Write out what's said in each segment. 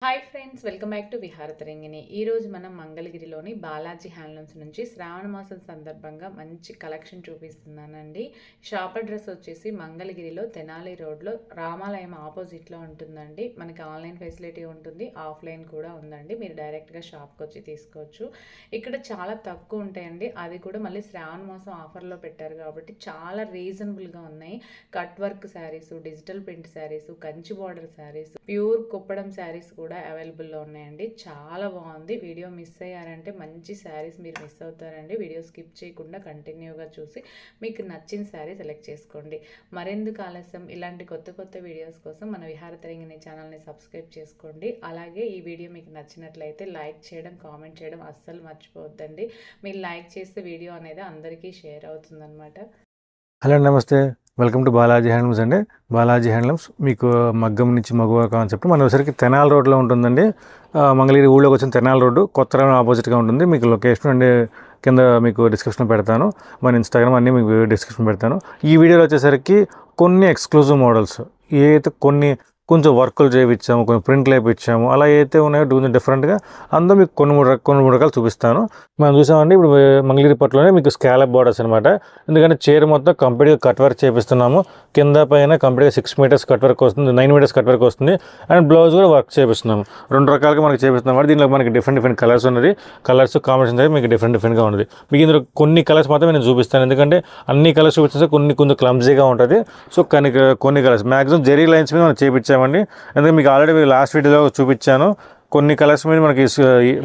Hi friends. Friends welcome back to Viharatarangini ఈరోజు మనం మంగళగిరిలోని బాలాజీ హ్యాండ్లూమ్స్ నుంచి శ్రావణ మాసం సందర్భంగా మంచి కలెక్షన్ చూపిస్తున్నానండి. షాప్ అడ్రస్ వచ్చేసి మంగళగిరిలో తెనాలి రోడ్లో రామాలయం ఆపోజిట్లో ఉంటుందండి. మనకి ఆన్లైన్ ఫెసిలిటీ ఉంటుంది ఆఫ్లైన్ కూడా ఉందండి. మీరు డైరెక్ట్గా షాప్కి వచ్చి తీసుకోవచ్చు. ఇక్కడ చాలా తక్కువ ఉంటాయండి. అది కూడా మళ్ళీ శ్రావణ మాసం ఆఫర్లో పెట్టారు కాబట్టి చాలా రీజనబుల్గా ఉన్నాయి. Cut work saris digital print saris Kanchi border saris pure Kuppadam saris కూడా అవైలబుల్ అవైలబుల్లో ఉన్నాయండి. చాలా బాగుంది. వీడియో మిస్ అయ్యారంటే మంచి శారీస్ మీరు మిస్ అవుతారండి. వీడియో స్కిప్ చేయకుండా కంటిన్యూగా చూసి మీకు నచ్చిన శారీ సెలెక్ట్ చేసుకోండి. మరెందుకు ఆలస్యం? ఇలాంటి కొత్త కొత్త వీడియోస్ కోసం మన విహార తరంగిణి ఛానల్ని సబ్స్క్రైబ్ చేసుకోండి. అలాగే ఈ వీడియో మీకు నచ్చినట్లయితే లైక్ చేయడం కామెంట్ చేయడం అస్సలు మర్చిపోవద్దండి. మీరు లైక్ చేస్తే వీడియో అనేది అందరికీ షేర్ అవుతుందన్నమాట. హలో నమస్తే. వెల్కమ్ టు బాలాజీ హ్యాండ్లూమ్స్ అండి. బాలాజీ హ్యాండ్లూమ్స్ మీకు మగ్గం నుంచి మగువ కాన్సెప్ట్. మన ఒకసారికి తెనాల్ రోడ్లో ఉంటుందండి. మంగళగిరి ఊళ్ళోకి వచ్చిన తెనాల రోడ్డు కొత్త రోడ్ ఆపోజిట్గా ఉంటుంది. మీకు లొకేషన్ అండి కింద మీకు డిస్క్రిప్షన్ పెడతాను. మన ఇన్స్టాగ్రామ్ అన్నీ మీకు డిస్క్రిప్షన్ పెడతాను. ఈ వీడియోలో వచ్చేసరికి కొన్ని ఎక్స్క్లూజివ్ మోడల్స్. ఏ అయితే కొన్ని కొంచెం వర్కులు చేయించాము కొంచెం ప్రింట్లు వేయించాము అలా అయితే ఉన్నాయో కొంచెం డిఫరెంట్గా అందులో మీకు కొన్ని మూడు కొన్ని మూడు రకాలు చూపిస్తాను. మనం చూసామండి ఇప్పుడు మంగళగిరిపట్లోనే మీకు స్కాలప్ బార్డర్స్ అనమాట ఎందుకంటే చీర మొత్తం కంప్లీట్గా కట్ వర్క్ చేపిస్తున్నాము. కింద పైన కంప్లీట్గా సిక్స్ మీటర్స్ కట్ వర్క్ వస్తుంది నైన్ మీటర్స్ కట్ వర్క్ వస్తుంది. అండ్ బ్లౌజ్ కూడా వర్క్ చేపిస్తున్నాము. రెండు రకాలుగా మనకి చేపిస్తున్నాం కాబట్టి దీనిలో మనకి డిఫరెంట్ డిఫరెంట్ కలర్స్ ఉన్నది. కలర్స్ కాంబినేషన్ అయితే మీకు డిఫరెంట్ డిఫరెంట్గా ఉన్నది. మీకు ఇందులో కొన్ని కలర్స్ మాత్రం నేను చూపిస్తాను. ఎందుకంటే అన్ని కలర్స్ చూపిస్తే కొన్ని కొంచెం క్లమ్జీగా ఉంటుంది. సో కొన్ని కొన్ని కలర్స్ మ్యాక్సిమం జెరీ లైన్స్ మీద మనం చేపించామండి ఎందుకంటే మీకు ఆల్రెడీ లాస్ట్ వీడియోలో చూపించాను. కొన్ని కలర్స్ మీద మనకి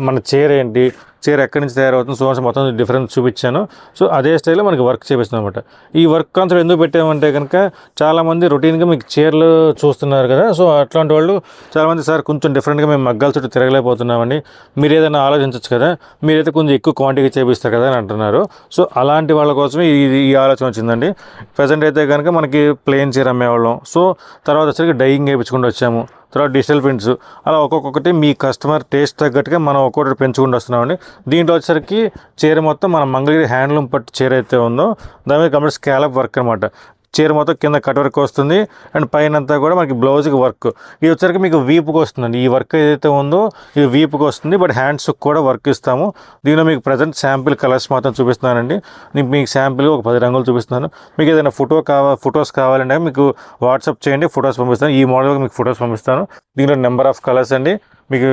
మన చీర ఏంటి చీర ఎక్కడి నుంచి తయారవుతుంది సో మొత్తం డిఫరెన్స్ చూపించాను. సో అదే స్టైల్లో మనకి వర్క్ చేపిస్తున్నాం అనమాట ఈ వర్క్ కాన్సెప్ట్ ఎందుకు పెట్టామంటే కనుక చాలామంది రొటీన్గా మీకు చీరలు చూస్తున్నారు కదా సో అట్లాంటి వాళ్ళు చాలామంది సార్ కొంచెం డిఫరెంట్గా మేము మగ్గాల చుట్టూ తిరగలేకపోతున్నామండి. మీరు ఏదైనా ఆలోచించవచ్చు కదా మీరైతే కొంచెం ఎక్కువ క్వాంటిటీ చేపిస్తారు కదా అని అంటున్నారు. సో అలాంటి వాళ్ళ కోసమే ఈ ఈ ఆలోచన వచ్చిందండి. ప్రజెంట్ అయితే కనుక మనకి ప్లేన్ చీర అమ్మేవాళ్ళం. సో తర్వాత వచ్చరికి డైయింగ్ వేయించుకుంటూ వచ్చాము. తర్వాత డిజిటల్ ప్రింట్స్. అలా ఒక్కొక్కటి మీ కస్టమర్ టేస్ట్ తగ్గట్టుగా మనం ఒక్కొక్కటి పెంచుకుంటూ వస్తున్నామండి. దీంట్లో వచ్చేసరికి చీర మొత్తం మన మంగళగిరి హ్యాండ్లూమ్ పట్టు చీర అయితే ఉందో దాని మీద కంప్లీట్ స్కాలప్ వర్క్ అనమాట చీర మొత్తం కింద కట్ వర్క్ వస్తుంది. అండ్ పైన అంతా కూడా మనకి బ్లౌజ్కి వర్క్ ఇది వచ్చరికి మీకు వీపుకి వస్తుందండి. ఈ వర్క్ ఏదైతే ఉందో ఇది వీపుకి వస్తుంది. బట్ హ్యాండ్స్కి కూడా వర్క్ ఇస్తాము. దీనిలో మీకు ప్రజెంట్ శాంపిల్ కలర్స్ మాత్రం చూపిస్తున్నానండి. నేను మీకు శాంపిల్ ఒక పది రంగులు చూపిస్తున్నాను. మీకు ఏదైనా ఫోటో కావా ఫొటోస్ కావాలంటే మీకు వాట్సాప్ చేయండి. ఫొటోస్ పంపిస్తాను. ఈ మోడల్ మీకు ఫొటోస్ పంపిస్తాను. దీనిలో నెంబర్ ఆఫ్ కలర్స్ అండి. మీకు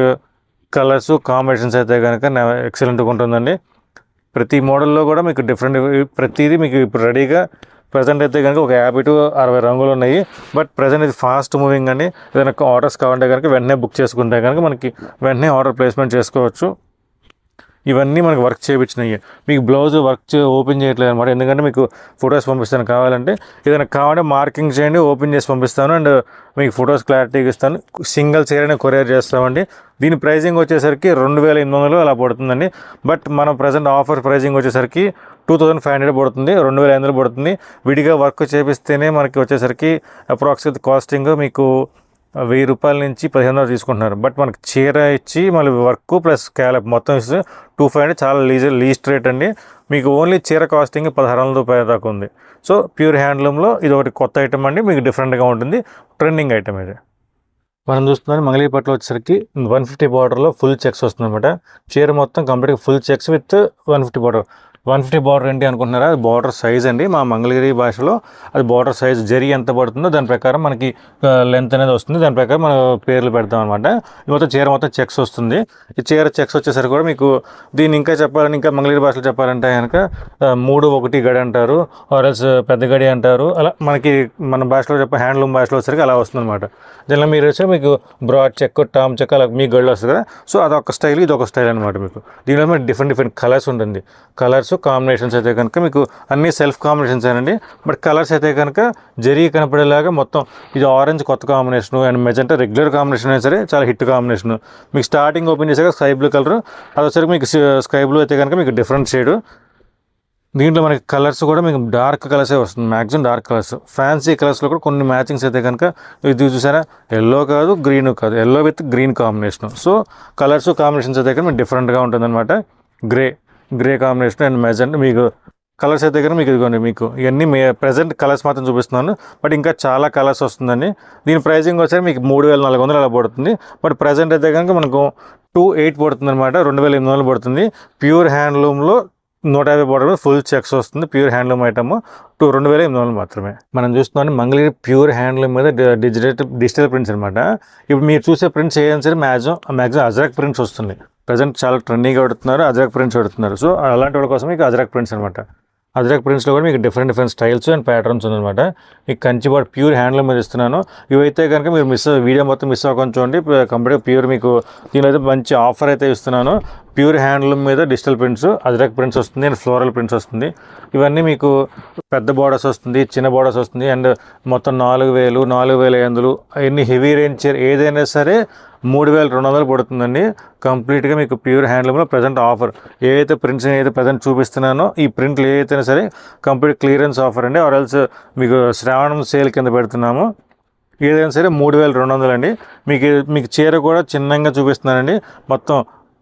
కలర్స్ కాంబినేషన్స్ అయితే కనుక ఎక్సలెంట్గా ఉంటుందండి. ప్రతి మోడల్లో కూడా మీకు డిఫరెంట్ ప్రతిదీ మీకు ఇప్పుడు రెడీగా ప్రజెంట్ అయితే కనుక ఒక యాభై టు అరవై రంగులు ఉన్నాయి. బట్ ప్రజెంట్ ఇది ఫాస్ట్ మూవింగ్ అండి. ఏదైనా ఆర్డర్స్ కావాలంటే కనుక వెంటనే బుక్ చేసుకుంటే కనుక మనకి వెంటనే ఆర్డర్ ప్లేస్మెంట్ చేసుకోవచ్చు. ఇవన్నీ మనకి వర్క్ చేయించినాయి మీకు బ్లౌజ్ వర్క్ చే ఓపెన్ చేయట్లేదు అనమాట ఎందుకంటే మీకు ఫొటోస్ పంపిస్తాను కావాలంటే. ఏదైనా కావాలంటే మార్కింగ్ చేయండి ఓపెన్ చేసి పంపిస్తాను. అండ్ మీకు ఫొటోస్ క్లారిటీగా ఇస్తాను. సింగిల్ చీరని కొరియర్ చేస్తామండి. దీని ప్రైజింగ్ వచ్చేసరికి రెండు వేల ఎనిమిది వందలు అలా పడుతుందండి. బట్ మనం ప్రజెంట్ ఆఫర్ ప్రైజింగ్ వచ్చేసరికి టూ థౌసండ్ ఫైవ్ హండ్రెడ్ పడుతుంది రెండు వేల ఐదు వందలు పడుతుంది. విడిగా వర్క్ చేపిస్తేనే మనకి వచ్చేసరికి అప్రాక్సిమేట్ కాస్టింగ్ మీకు వెయ్యి రూపాయల నుంచి పదిహేను వందలు తీసుకుంటున్నారు. బట్ మనకి చీర ఇచ్చి మళ్ళీ వర్క్ ప్లస్ క్యాలప్ మొత్తం ఇస్తే టూ ఫైవ్ హండ్రెడ్ చాలా లీజ్ లీస్ట్ రేట్ అండి. మీకు ఓన్లీ చీర కాస్టింగ్ పదహారు వందల రూపాయల దాకా ఉంది. సో ప్యూర్ హ్యాండ్లూమ్లో ఇది ఒకటి కొత్త ఐటమ్ అండి. మీకు డిఫరెంట్గా ఉంటుంది. ట్రెండింగ్ ఐటమ్ ఇది. మనం చూస్తున్నాం మంగళీపట్లో వచ్చేసరికి వన్ ఫిఫ్టీ బార్డర్లో ఫుల్ చెక్స్ వస్తుందన్నమాట. చీర మొత్తం కంప్లీట్గా full checks with one fifty border. One fifty border ఏంటి అనుకుంటున్నారా? అది బార్డర్ సైజ్ అండి. మా మంగళగిరి భాషలో అది బార్డర్ సైజ్ జరి ఎంత పడుతుందో దాని ప్రకారం మనకి లెంత్ అనేది వస్తుంది. దాని ప్రకారం మనం పేర్లు పెడతాం అనమాట ఇది మొత్తం చీర మొత్తం చెక్స్ వస్తుంది. ఈ చీర చెక్స్ వచ్చేసరికి కూడా మీకు దీన్ని ఇంకా చెప్పాలని ఇంకా మంగళగిరి భాషలో చెప్పాలంటే కనుక మూడు ఒకటి గడి అంటారు. ఆర్ఎల్స్ పెద్ద గడి అంటారు. అలా మనకి మన భాషలో చెప్ప హ్యాండ్లూమ్ భాషలో వచ్చేసరికి అలా వస్తుంది అనమాట దీనిలో మీరు వచ్చి మీకు బ్రాడ్ చెక్ టామ్ చెక్ అలా మీ గడిలో వస్తుంది కదా. సో అదొక స్టైల్ ఇది ఒక స్టైల్ అనమాట మీకు. దీనిలో మీకు డిఫరెంట్ డిఫరెంట్ కలర్స్ ఉంటుంది. కలర్స్ కాంబినేషన్స్ అయితే కనుక మీకు అన్ని సెల్ఫ్ కాంబినేషన్స్ అండి బట్ కలర్స్ అయితే కనుక జరీ కనపడేలాగా మొత్తం ఇది ఆరెంజ్ కొత్త combination and magenta regular combination అయినా సరే చాలా హిట్ కాంబినేషన్ మీకు స్టార్టింగ్ ఓపెన్ చేసాక స్కై బ్లూ కలర్ అది వచ్చరికి మీకు స్కై బ్లూ అయితే కనుక మీకు డిఫరెంట్ షేడ్ దీంట్లో మనకి కలర్స్ కూడా మీకు డార్క్ కలర్సే వస్తుంది మ్యాక్సిమం డార్క్ కలర్స్. ఫ్యాన్సీ కలర్స్లో కూడా కొన్ని మ్యాచింగ్స్ అయితే కనుక ఇది చూసారా? ఎల్లో కాదు గ్రీన్ కాదు. Yellow with green combination so colours combinations అయితే కనుక మీకు డిఫరెంట్గా ఉంటుందన్నమాట. Grey grey combination and magenta. మీకు కలర్స్ అయితే కనుక మీకు ఇదిగోండి మీకు ఇవన్నీ మే ప్రజెంట్ కలర్స్ మాత్రం చూపిస్తున్నాను. బట్ ఇంకా చాలా కలర్స్ వస్తుందండి. దీని ప్రైజింగ్ వచ్చేసి మీకు మూడు వేల నాలుగు వందలు అలా పడుతుంది. బట్ ప్రజెంట్ అయితే కనుక మనకు టూ ఎయిట్ పడుతుంది అనమాట రెండు వేల ఎనిమిది వందలు పడుతుంది. ప్యూర్ హ్యాండ్లూమ్లో నూట యాభై బార్డర్ ఫుల్ చెక్స్ వస్తుంది ప్యూర్ హ్యాండ్లూమ్ ఐటమ్ టూ రెండు వేల ఎనిమిది వందలు మాత్రమే. మనం చూస్తున్నాం మంగళగిరి ప్యూర్ హ్యాండ్లూమ్ మీద డిజిటల్ డిజిటల్ ప్రింట్స్ అనమాట ఇప్పుడు మీరు చూసే ప్రింట్స్ ఏదైనా సరే మ్యాక్సిమం మ్యాక్సిమం అజరాక్ ప్రింట్స్ వస్తుంది. ప్రజెంట్ చాలా ట్రెండింగ్గా పెడుతున్నారు అజరాక్ ప్రింట్స్ పెడుతున్నారు. సో అలాంటి వాళ్ళ కోసం మీకు అజరాక్ ప్రింట్స్ అనమాట అజరాక్ ప్రింట్స్లో కూడా మీకు different different styles and patterns ఉందన్నమాట. ఈ కంచిబాడ్ ప్యూర్ హ్యాండ్లూమ్ మీద ఇస్తున్నాను. ఇవైతే కనుక మీరు మిస్ వీడియో మొత్తం మిస్ అవ్వకుండా చూడండి. కంప్లీట్గా ప్యూర్ మీకు దీనిలో అయితే మంచి ఆఫర్ అయితే ఇస్తున్నాను. ప్యూర్ హ్యాండ్లూమ్ మీద డిజిటల్ ప్రింట్స్ అజరాక్ ప్రింట్స్ వస్తుంది అండ్ ఫ్లోరల్ ప్రింట్స్ వస్తుంది. ఇవన్నీ మీకు పెద్ద బోర్డర్స్ వస్తుంది చిన్న బోర్డర్స్ వస్తుంది అండ్ మొత్తం నాలుగు వేలు నాలుగు వేల ఐదు వందలు హెవీ రేంజ్ ఏదైనా సరే మూడు వేల రెండు వందలు పడుతుందండి. కంప్లీట్గా మీకు ప్యూర్ హ్యాండ్లూమ్లో ప్రజెంట్ ఆఫర్ ఏదైతే ప్రింట్స్ ఏదైతే ప్రజెంట్ చూపిస్తున్నానో ఈ ప్రింట్లు ఏదైతే సరే కంప్లీట్ క్లియరెన్స్ ఆఫర్ అండి. ఆర్ ఎల్స్ మీకు శ్రావణం సేల్ కింద పెడుతున్నాము. ఏదైనా సరే మూడు వేల రెండు వందలు అండి మీకు మీకు చీర కూడా చిన్నగా చూపిస్తున్నానండి. మొత్తం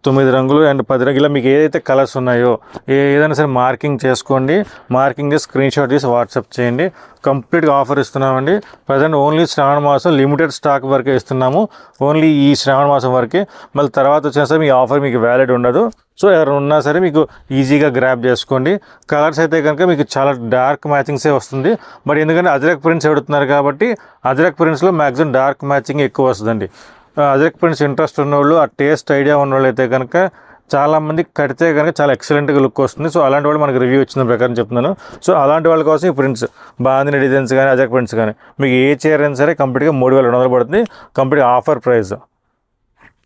తొమ్మిది రంగులు అండ్ పది రంగులు. మీకు ఏదైతే కలర్స్ ఉన్నాయో ఏ ఏదైనా సరే మార్కింగ్ చేసుకోండి. మార్కింగ్ చేసి స్క్రీన్ షాట్ తీసి వాట్సాప్ చేయండి. కంప్లీట్గా ఆఫర్ ఇస్తున్నామండి. ప్రజెంట్ ఓన్లీ శ్రావణ మాసం లిమిటెడ్ స్టాక్ వరకే ఇస్తున్నాము. ఓన్లీ ఈ శ్రావణ మాసం వరకే. మళ్ళీ తర్వాత వచ్చినా సరే మీ ఆఫర్ మీకు వ్యాలిడ్ ఉండదు. సో ఎవరు ఉన్నా సరే మీకు ఈజీగా గ్రాప్ చేసుకోండి. కలర్స్ అయితే కనుక మీకు చాలా డార్క్ మ్యాచింగ్సే వస్తుంది. బట్ ఎందుకంటే అజరక్ ప్రింట్స్ పెడుతున్నారు కాబట్టి అజరక్ ప్రింట్స్లో మ్యాక్సిమం డార్క్ మ్యాచింగ్ ఎక్కువ వస్తుందండి. అజరక్ ప్రింట్స్ ఇంట్రెస్ట్ ఉన్నోళ్ళు ఆ టేస్ట్ ఐడియా ఉన్నోళ్ళు అయితే కనుక చాలామంది కడితే కనుక చాలా ఎక్సలెంట్గా లుక్ వస్తుంది. సో అలాంటి వాళ్ళు మనకి రివ్యూ వచ్చిన ప్రకారం చెప్తున్నాను. సో అలాంటి వాళ్ళ కోసం ఈ ప్రింట్స్ బాగుంది డిజైన్స్ కానీ అజక్ ప్రింట్స్ కానీ మీకు ఏ చీర అయినా సరే కంప్లీట్గా మూడు వేల రెండు వందలు పడుతుంది. కంప్లీట్గా ఆఫర్ ప్రైస్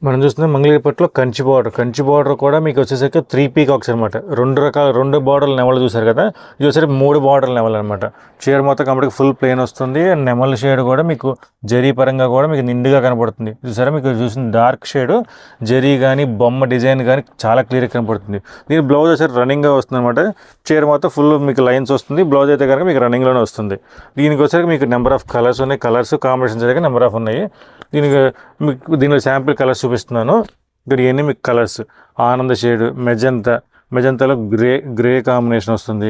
మనం చూస్తున్నాం మంగళగిరిపట్లో కంచి బార్డర్ కంచి బార్డర్ కూడా మీకు వచ్చేసరికి త్రీ పీకాక్స్ అనమాట రెండు రకాల రెండు బార్డర్ల నెమలు చూసారు కదా? ఇది వచ్చేసరికి మూడు బార్డర్ల నెమలు అనమాట చీర మొత్తం కాబట్టి ఫుల్ ప్లేన్ వస్తుంది. నెమల షేడ్ కూడా మీకు జరీ పరంగా కూడా మీకు నిండుగా కనపడుతుంది. చూసారా? మీకు చూసిన డార్క్ షేడ్ జరీ కానీ బొమ్మ డిజైన్ కానీ చాలా క్లియర్గా కనపడుతుంది. దీని బ్లౌజ్ వచ్చేసరికి రన్నింగ్గా వస్తుంది అనమాట చీర మొత్తం ఫుల్ మీకు లైన్స్ వస్తుంది. బ్లౌజ్ అయితే కనుక మీకు రన్నింగ్లోనే వస్తుంది. దీనికి వచ్చేసరికి మీకు నెంబర్ ఆఫ్ కలర్స్ ఉన్నాయి. కలర్స్ కాంబినేషన్స్ అయితే నెంబర్ ఆఫ్ ఉన్నాయి. దీనికి మీకు దీనిలో శాంపిల్ కలర్స్ చూపిస్తున్నాను. ఇక్కడ ఎనిమిది మీకు కలర్స్ ఆనంద షేడ్ మెజంతా. మెజంతాలో గ్రే గ్రే కాంబినేషన్ వస్తుంది.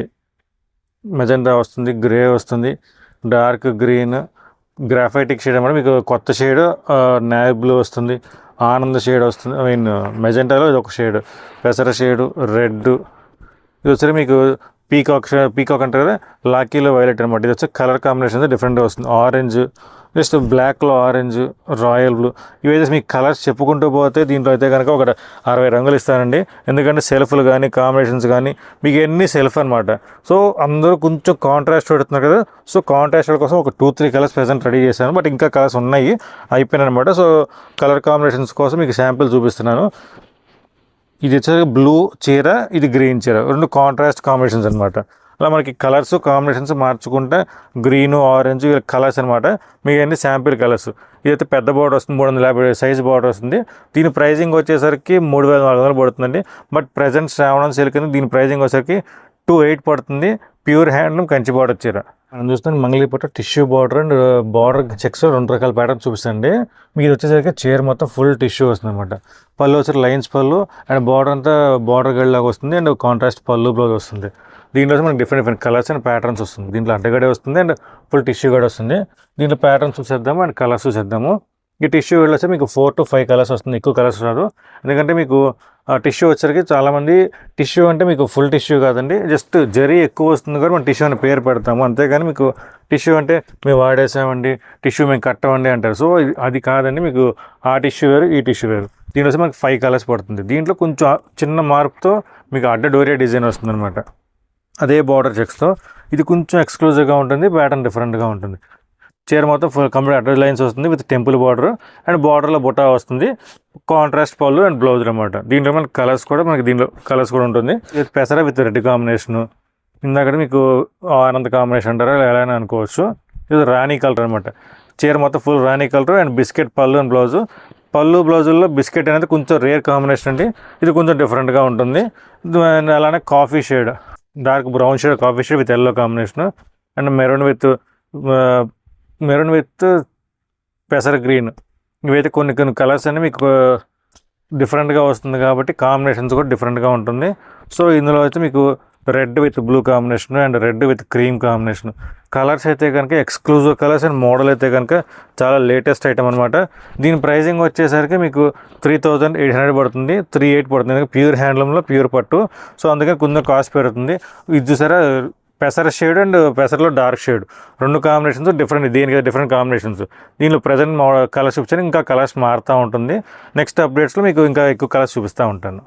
మెజంతా వస్తుంది గ్రే వస్తుంది. Dark green. గ్రాఫైటిక్ షేడ్ అనమాట మీకు కొత్త షేడ్ నావీ బ్లూ వస్తుంది. ఆనంద షేడ్ వస్తుంది. ఐ మీన్ మెజెంటాలో ఇది ఒక షేడ్. పెసర షేడు రెడ్. ఇది వచ్చి మీకు పీకాక్ పీకాక్ అంటారు కదా లాకీలో వైలెట్ అనమాట ఇది వచ్చి కలర్ కాంబినేషన్ డిఫరెంట్గా వస్తుంది. ఆరెంజ్ జస్ట్ బ్లాక్లో ఆరెంజ్ రాయల్ బ్లూ ఇవైతే మీకు కలర్స్ చెప్పుకుంటూ పోతే దీంట్లో అయితే కనుక ఒక అరవై రంగులు ఇస్తానండి. ఎందుకంటే సెల్ఫ్లు కానీ కాంబినేషన్స్ కానీ మీకు ఎన్ని సెల్ఫ్ అనమాట సో అందరూ కొంచెం కాంట్రాస్ట్ పెడుతున్నారు కదా. సో కాంట్రాస్ట్ కోసం ఒక two three colours present ready చేశాను. బట్ ఇంకా కలర్స్ ఉన్నాయి. అయిపోయినాయి అనమాట సో కలర్ కాంబినేషన్స్ కోసం మీకు శాంపిల్ చూపిస్తున్నాను. ఇది వచ్చేసరికి బ్లూ చీర ఇది గ్రీన్ చీర. రెండు కాంట్రాస్ట్ కాంబినేషన్స్ అనమాట అలా మనకి కలర్స్ కాంబినేషన్స్ మార్చుకుంటే గ్రీను ఆరెంజ్ కలర్స్ అనమాట మీకు అన్ని శాంపిల్ కలర్స్ ఇదైతే పెద్ద బోర్డర్ వస్తుంది మూడు వందల యాభై సైజ్ బోర్డు వస్తుంది. దీని ప్రైజింగ్ వచ్చేసరికి మూడు వేల నాలుగు వందలు పడుతుందండి. బట్ ప్రజెంట్ శ్రావణం సిల్క్ దీని ప్రైజింగ్ వచ్చేసరికి టూ ఎయిట్ పడుతుంది. ప్యూర్ హ్యాండ్లూమ్ కంచి బార్డర్ చీర. మనం చూస్తాం మంగళగిరిపట్టు tissue border and uh, border checks రెండు రకాల ప్యాటర్న్ చూపిస్తుంది మీకు వచ్చేసరికి చీర మొత్తం ఫుల్ టిష్యూ వస్తుంది అనమాట పళ్ళు వచ్చి లైన్స్ పళ్ళు అండ్ బార్డర్ అంతా బార్డర్ గడిలాగా వస్తుంది. అండ్ కాంట్రాస్ట్ పళ్ళు బ్లౌజ్ వస్తుంది. దీనిలో మనకి different different colours and patterns వస్తుంది. దీంట్లో అడ్డగడే వస్తుంది అండ్ ఫుల్ టిష్యూ కూడా వస్తుంది. దీంట్లో ప్యాటర్న్స్ చూసేద్దాము అండ్ కలర్స్ చూసేద్దాము. ఈ టిష్యూ వెళ్ళొస్తే వచ్చి మీకు ఫోర్ టు ఫైవ్ కలర్స్ వస్తుంది. ఎక్కువ కలర్స్ రాదు. ఎందుకంటే మీకు టిష్యూ వచ్చరికి చాలామంది టిష్యూ అంటే మీకు ఫుల్ టిష్యూ కాదండి. జస్ట్ జరీ ఎక్కువ వస్తుంది కూడా మనం టిష్యూ అని పేరు పెడతాము. అంతేగాని మీకు టిష్యూ అంటే మేము వాడేసామండి టిష్యూ మేము కట్టమండి అంటారు. సో ఇది- అది కాదండి. మీకు ఆ టిష్యూ వేరు ఈ టిష్యూ వేరు. దీనివల్ల మనకి ఫైవ్ కలర్స్ పడుతుంది. దీంట్లో కొంచెం చిన్న మార్పుతో మీకు అడ్డ డోరియా డిజైన్ వస్తుంది అనమాట అదే బార్డర్ చెక్స్తో ఇది కొంచెం ఎక్స్క్లూజివ్గా ఉంటుంది ప్యాటర్న్ డిఫరెంట్గా ఉంటుంది. చీర మొత్తం ఫుల్ కంప్లీట్ అడ్రస్ లైన్స్ వస్తుంది విత్ టెంపుల్ బార్డర్ అండ్ బార్డర్లో బుట్టా వస్తుంది. కాంట్రాస్ట్ పళ్ళు అండ్ బ్లౌజ్ అనమాట దీంట్లో మనకి కలర్స్ కూడా మనకి దీంట్లో కలర్స్ కూడా ఉంటుంది. విత్ పెసర విత్ రెడ్ కాంబినేషను ఇందాక మీకు ఆనంద్ కాంబినేషన్ అంటారా ఎలా అనుకోవచ్చు. ఇది రాణి కలర్ అనమాట చీర మొత్తం full rani colour and biscuit పళ్ళు అండ్ బ్లౌజు పళ్ళు బ్లౌజుల్లో బిస్కెట్ అనేది కొంచెం రేర్ కాంబినేషన్ అండి. ఇది కొంచెం డిఫరెంట్గా ఉంటుంది. అలానే coffee shade dark brown shade coffee shade with yellow combination and maroon with maroon with పెసర్ green ఇవైతే కొన్ని కొన్ని కలర్స్ అన్ని మీకు uh, డిఫరెంట్గా వస్తుంది కాబట్టి కాంబినేషన్స్ కూడా డిఫరెంట్గా ఉంటుంది. సో ఇందులో అయితే మీకు red with blue combination and red with cream combination. Colours అయితే కనుక ఎక్స్క్లూజివ్ కలర్స్ అండ్ మోడల్ అయితే కనుక చాలా లేటెస్ట్ ఐటమ్ అనమాట దీని ప్రైజింగ్ వచ్చేసరికి మీకు త్రీ థౌజండ్ ఎయిట్ హండ్రెడ్ పడుతుంది. త్రీ ఎయిట్ పడుతుంది. ప్యూర్ హ్యాండ్లూమ్లో ప్యూర్ పట్టు. సో అందుకని కొంచెం కాస్ట్ పెరుగుతుంది. ఇది చూసారా? పెసర షేడ్ అండ్ పెసర్లో డార్క్ షేడ్. రెండు కాంబినేషన్స్ డిఫరెంట్ దీనికి డిఫరెంట్ కాంబినేషన్స్. దీనిలో ప్రజెంట్ కలర్స్ చూపించాను ఇంకా కలర్స్ మారుతూ ఉంటుంది. నెక్స్ట్ అప్డేట్స్లో మీకు ఇంకా ఎక్కువ కలర్స్ చూపిస్తూ ఉంటాను.